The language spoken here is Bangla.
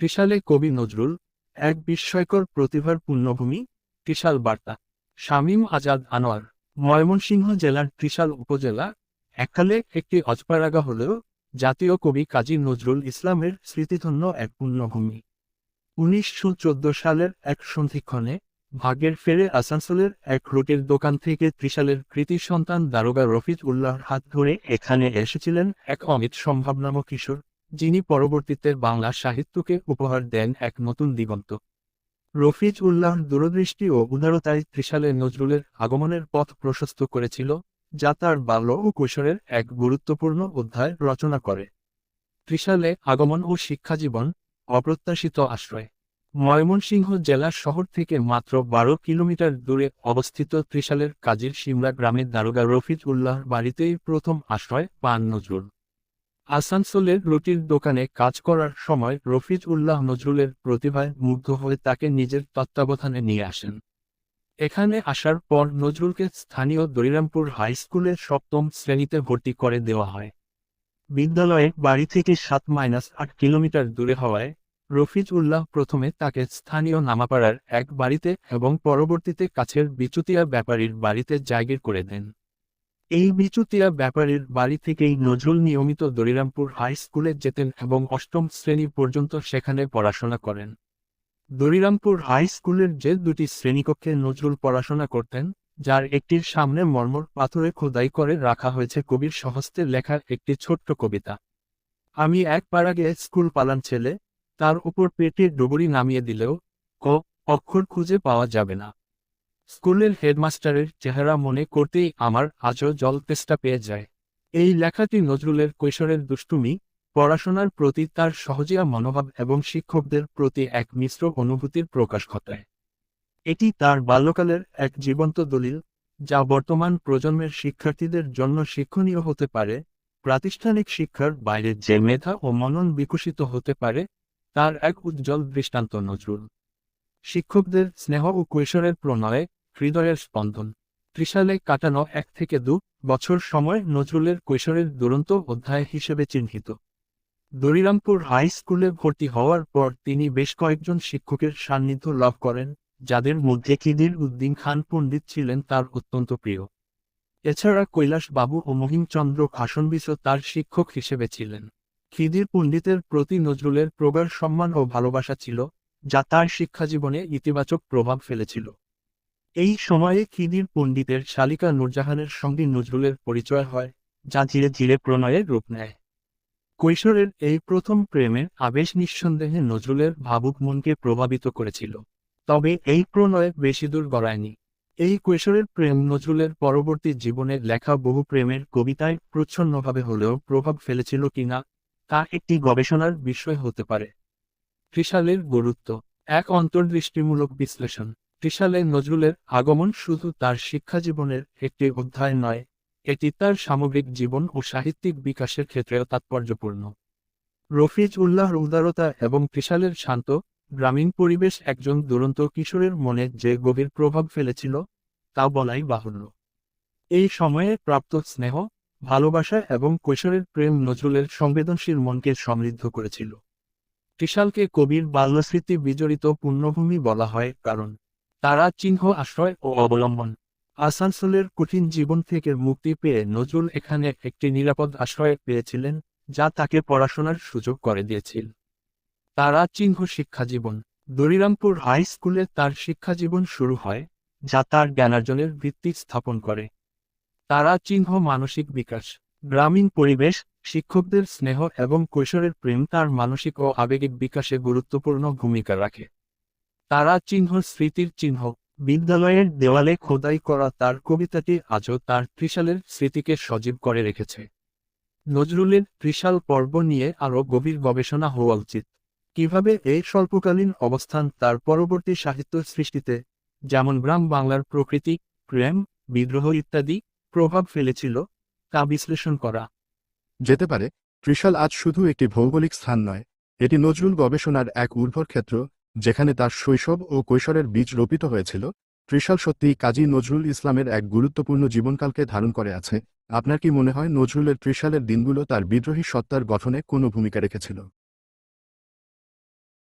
ত্রিশালে কবি নজরুল, এক বিস্ময়কর প্রতিভার পূর্ণভূমি, ত্রিশাল বার্তা। শামীম আজাদ আনোয়ার, ময়মনসিংহ জেলার ত্রিশাল উপজেলা, এককালে একটি অজপাড়াগা হলেও জাতীয় কবি কাজী নজরুল ইসলামের স্মৃতিধন্য এক পূর্ণভূমি। উনিশশো চোদ্দ সালের এক সন্ধিক্ষণে ভাগ্যের ফেরে আসানসোলের এক রুটির দোকান থেকে ত্রিশালের কৃতি সন্তান দারোগা রফিজ উল্লাহর হাত ধরে এখানে এসেছিলেন এক অমিত সম্ভাব নামক কিশোর। যিনি পরবর্তীতে বাংলা সাহিত্যকে উপহার দেন এক নতুন দিগন্ত। রফিজ উল্লাহর দূরদৃষ্টি ও উদারতায় ত্রিশালে নজরুলের আগমনের পথ প্রশস্ত করেছিল, যা তার বাল্য ও কৈশোরের এক গুরুত্বপূর্ণ অধ্যায় রচনা করে। ত্রিশালে আগমন ও শিক্ষাজীবন, অপ্রত্যাশিত আশ্রয়। ময়মনসিংহ জেলার শহর থেকে মাত্র বারো কিলোমিটার দূরে অবস্থিত ত্রিশালের কাজীর সিমলা গ্রামের দারোগা রফিজ উল্লাহর বাড়িতেই প্রথম আশ্রয় পান নজরুল। আসানসোলের রুটির দোকানে কাজ করার সময় রফিজ উল্লাহ নজরুলের প্রতিভায় মুগ্ধ হয়ে তাকে নিজের তত্ত্বাবধানে নিয়ে আসেন। এখানে আসার পর নজরুলকে স্থানীয় দরিরামপুর হাই স্কুলের সপ্তম শ্রেণীতে ভর্তি করে দেওয়া হয়। বিদ্যালয়ে বাড়ি থেকে সাত মাইনাস আট কিলোমিটার দূরে হওয়ায় রফিজ উল্লাহ প্রথমে তাকে স্থানীয় নামাপাড়ার এক বাড়িতে এবং পরবর্তীতে কাছের বিচুতিয়া ব্যাপারীর বাড়িতে জায়গির করে দেন। এই বিচুতিয়া ব্যাপারীর বাড়ি থেকেই নজরুল নিয়মিত দরিরামপুর হাই স্কুলে যেতেন এবং অষ্টম শ্রেণি পর্যন্ত সেখানে পড়াশোনা করেন। দরিরামপুর হাই স্কুলের যে দুটি শ্রেণীকক্ষে নজরুল পড়াশোনা করতেন, যার একটির সামনে মর্মর পাথরে খোদাই করে রাখা হয়েছে কবির সহস্তে লেখার একটি ছোট্ট কবিতা। আমি এক পাড়াগে স্কুল পালান ছেলে, তার উপর পেটে ডুবুরি নামিয়ে দিলেও ক অক্ষর খুঁজে পাওয়া যাবে না। স্কুলের হেডমাস্টারের চেহারা মনে করতেই আমার আজও জল তেষ্টা পেয়ে যায়। এই লেখাটি নজরুলের কৈশোরের দুষ্টুমি, পড়াশোনার প্রতি তার সহজিয়া মনোভাব এবং শিক্ষকদের প্রতি এক মিশ্র অনুভূতির প্রকাশ ঘটায়। এটি তার বাল্যকালের এক জীবন্ত দলিল, যা বর্তমান প্রজন্মের শিক্ষার্থীদের জন্য শিক্ষণীয় হতে পারে, প্রাতিষ্ঠানিক শিক্ষার বাইরে যে মেধা ও মনন বিকশিত হতে পারে, তার এক উজ্জ্বল দৃষ্টান্ত নজরুল। শিক্ষকদের স্নেহ ও কৈশোরের প্রণয়ে হৃদয়ের স্পন্দন। ত্রিশালে কাটানো এক থেকে দু বছর সময় নজরুলের কৈশোরের দুরন্ত অধ্যায় হিসেবে চিহ্নিত। দরিরামপুর হাই স্কুলে ভর্তি হওয়ার পর তিনি বেশ কয়েকজন শিক্ষকের সান্নিধ্য লাভ করেন, যাদের মধ্যে কিদির উদ্দিন খান পণ্ডিত ছিলেন তার অত্যন্ত প্রিয়। এছাড়া কৈলাস বাবু ও মহিমচন্দ্র খাসনবিসও তার শিক্ষক হিসেবে ছিলেন। খিদির পণ্ডিতের প্রতি নজরুলের প্রগাঢ় সম্মান ও ভালোবাসা ছিল, যা তার শিক্ষাজীবনে ইতিবাচক প্রভাব ফেলেছিল। এই সময়ে খিদির পণ্ডিতের শালিকা নূরজাহানের সঙ্গে নজরুলের পরিচয় হয়, যা ধীরে ধীরে প্রণয়ের রূপ নেয়। কৈশোরের এই প্রথম প্রেমের আবেশ নিঃসন্দেহে নজরুলের ভাবুক মনকে প্রভাবিত করেছিল, তবে এই প্রণয় বেশি দূর গড়ায়নি। এই কৈশোরের প্রেম নজরুলের পরবর্তী জীবনে লেখা বহু প্রেমের কবিতায় প্রচ্ছন্নভাবে হলেও প্রভাব ফেলেছিল কিনা, তা একটি গবেষণার বিষয় হতে পারে। ত্রিশালের গুরুত্ব, এক অন্তর্দৃষ্টিমূলক বিশ্লেষণ। ত্রিশালে নজরুলের আগমন শুধু তার শিক্ষাজীবনের একটি অধ্যায় নয়, এটি তার সামগ্রিক জীবন ও সাহিত্যিক বিকাশের ক্ষেত্রেও তাৎপর্যপূর্ণ। রফিজ উল্লাহর উদারতা এবং ত্রিশালের শান্ত, গ্রামীণ পরিবেশ একজন দুরন্ত কিশোরের মনে যে গভীর প্রভাব ফেলেছিল, তা বলাই বাহুল্য। এই সময়ে প্রাপ্ত স্নেহ, ভালোবাসা এবং কৈশোরের প্রেম নজরুলের সংবেদনশীল মনকে সমৃদ্ধ করেছিল। ত্রিশালকে কবির বাল্যস্মৃতি বিজড়িত পূর্ণভূমি বলা হয় কারণ তারা চিহ্ন, আশ্রয় ও অবলম্বন। আসানসোলের কঠিন জীবন থেকে মুক্তি পেয়ে নজরুল এখানে একটি নিরাপদ আশ্রয় পেয়েছিলেন, যা তাকে পড়াশোনার সুযোগ করে দিয়েছিল। তারা চিহ্ন শিক্ষা জীবন। দরিরামপুর হাই স্কুলে তার শিক্ষা জীবন শুরু হয়, যা তার জ্ঞানার্জনের ভিত্তি স্থাপন করে। তারা চিহ্ন মানসিক বিকাশ, গ্রামীণ পরিবেশ, শিক্ষকদের স্নেহ এবং কৈশোরের প্রেম তার মানসিক ও আবেগিক বিকাশে গুরুত্বপূর্ণ ভূমিকা রাখে। তারা চিহ্ন স্মৃতির চিহ্ন। বিদ্যালয়ের দেওয়ালে খোদাই করা তার কবিতাটি আজও তার ত্রিশালের স্মৃতিকে সজীব করে রেখেছে। নজরুলের ত্রিশাল পর্ব নিয়ে আরও গভীর গবেষণা হওয়া উচিত। কীভাবে এই স্বল্পকালীন অবস্থান তার পরবর্তী সাহিত্য সৃষ্টিতে, যেমন গ্রাম বাংলার প্রকৃতি, প্রেম, বিদ্রোহ ইত্যাদি, প্রভাব ফেলেছিল, তা বিশ্লেষণ করা। যেতে পারে, ত্রিশাল আজ শুধু একটি ভৌগোলিক স্থান নয়, এটি নজরুল গবেষণার এক উর্বর ক্ষেত্র যেখানে তার শৈশব ও কৈশোরের বীজ রোপিত হয়েছিল, ত্রিশাল সত্যিই কাজী নজরুল ইসলামের এক গুরুত্বপূর্ণ জীবনকালকে ধারণ করে আছে। আপনার কি মনে হয় নজরুলের ত্রিশালের দিনগুলো তার বিদ্রোহী সত্তার গঠনে কোনো ভূমিকা রেখেছিল?